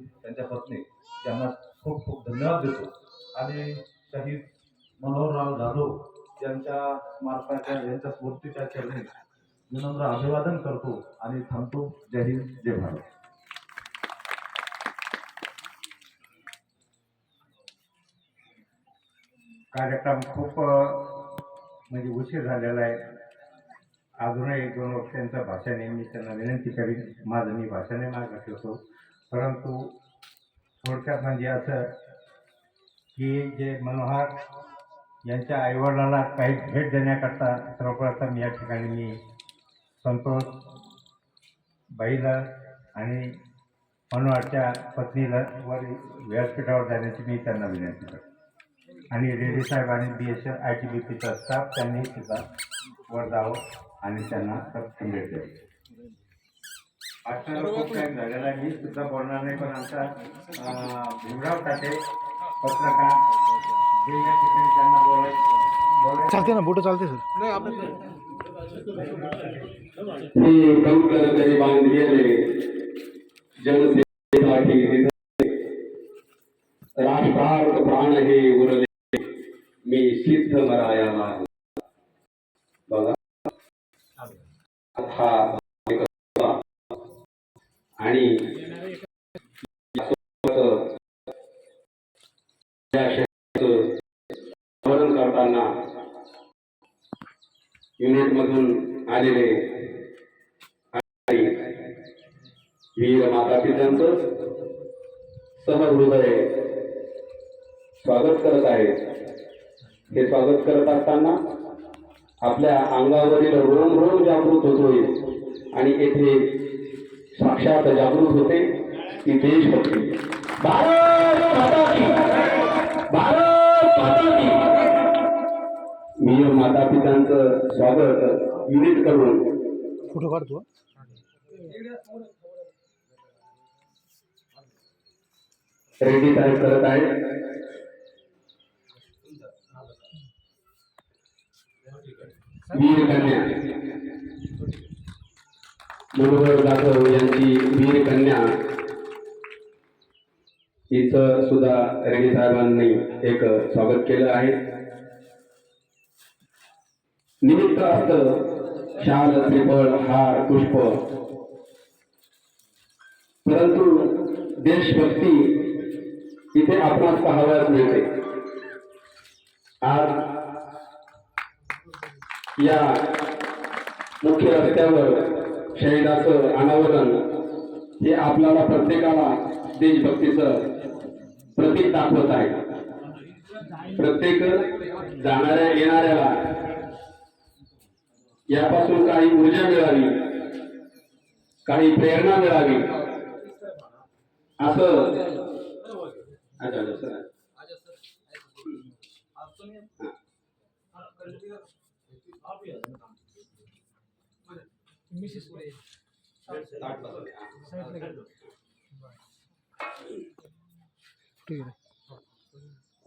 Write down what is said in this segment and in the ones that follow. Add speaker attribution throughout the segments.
Speaker 1: त्यांच्या पत्नी त्यांना खूप खूप धन्यवाद देतो. आणि शहीद मनोहरराव जाधव यांच्या स्मारकाच्या यांच्या स्फूर्तीच्या चरणी विनम्र अभिवादन करतो आणि थांबतो. जय हिंद जय भारत.
Speaker 2: कार्यक्रम खूप म्हणजे उशीर झालेला आहे. अजूनही दोन वर्षांचं भाषण आहे मी त्यांना विनंती करीन. माझं मी भाषाने मार्ग ठेवतो. परंतु थोडक्यात म्हणजे असं की जे मनोहर यांच्या आईवडिलाला काही भेट देण्याकरता सर्वप्रथम या ठिकाणी मी संतोष बाईला आणि मनोहरच्या पत्नीला वर व्यासपीठावर जाण्याची मी त्यांना विनंती करतो. आणि रेड्डी साहेब आणि B S I T B पीचा स्टाफ त्यांनी सुद्धा वर जावं आणि त्यांना सत्संग भेट आजचा खूप टाईम झालेला आहे मी सुद्धा बोलणार नाही पण आमचा भीमराव ताटे पत्रकार जे या ठिकाणी त्यांना बोलाय बोलाय
Speaker 3: चालते ना बोट चालते सर.
Speaker 4: कंकर तरी बांधलेले जनसेवेसाठी राष्ट्रार्थ प्राण हे उरले. मी सिद्ध मरायाला बघा. हा एक होता. आणि करताना युनिट मधून आलेले आणि वीर माता पित्यांचं सहहृदय स्वागत करत आहे. हे स्वागत करत असताना आपल्या अंगावरील रोम रोम जागृत होतोय. आणि येथे साक्षात जागृत होते ती देशभक्ती भारत माता की. भारत माता की. वीर माता पित्यांचं स्वागत युनिट करून
Speaker 3: फोटो काढतो
Speaker 4: रेडी साहेब करत आहे. वीर कन्या. मनोहर जाधव यांची वीर कन्या हिचं सुद्धा रेणी साहेबांनी एक स्वागत केलं आहे. निमित्त असत शाल त्रिफळ हार पुष्प. परंतु देशभक्ती इथे आपणास पाहावयास मिळते. आज या मुख्य रस्त्यावर शहिदाचं अनावरण हे आपल्याला प्रत्येकाला देशभक्तीचं प्रतीक दाखवत आहे प्रत्येक जाणाऱ्या येणाऱ्याला यापासून काही ऊर्जा मिळावी काही प्रेरणा मिळावी असं अच्छा सर.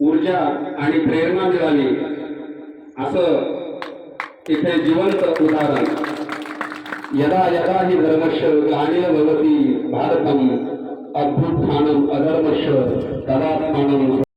Speaker 4: ऊर्जा आणि प्रेरणा मिळाली. असं इथे जिवंत उदाहरण. यदा यदा हि धर्मश गाणे भवती भारतम अद्भुत अधर्मश तदात्मानं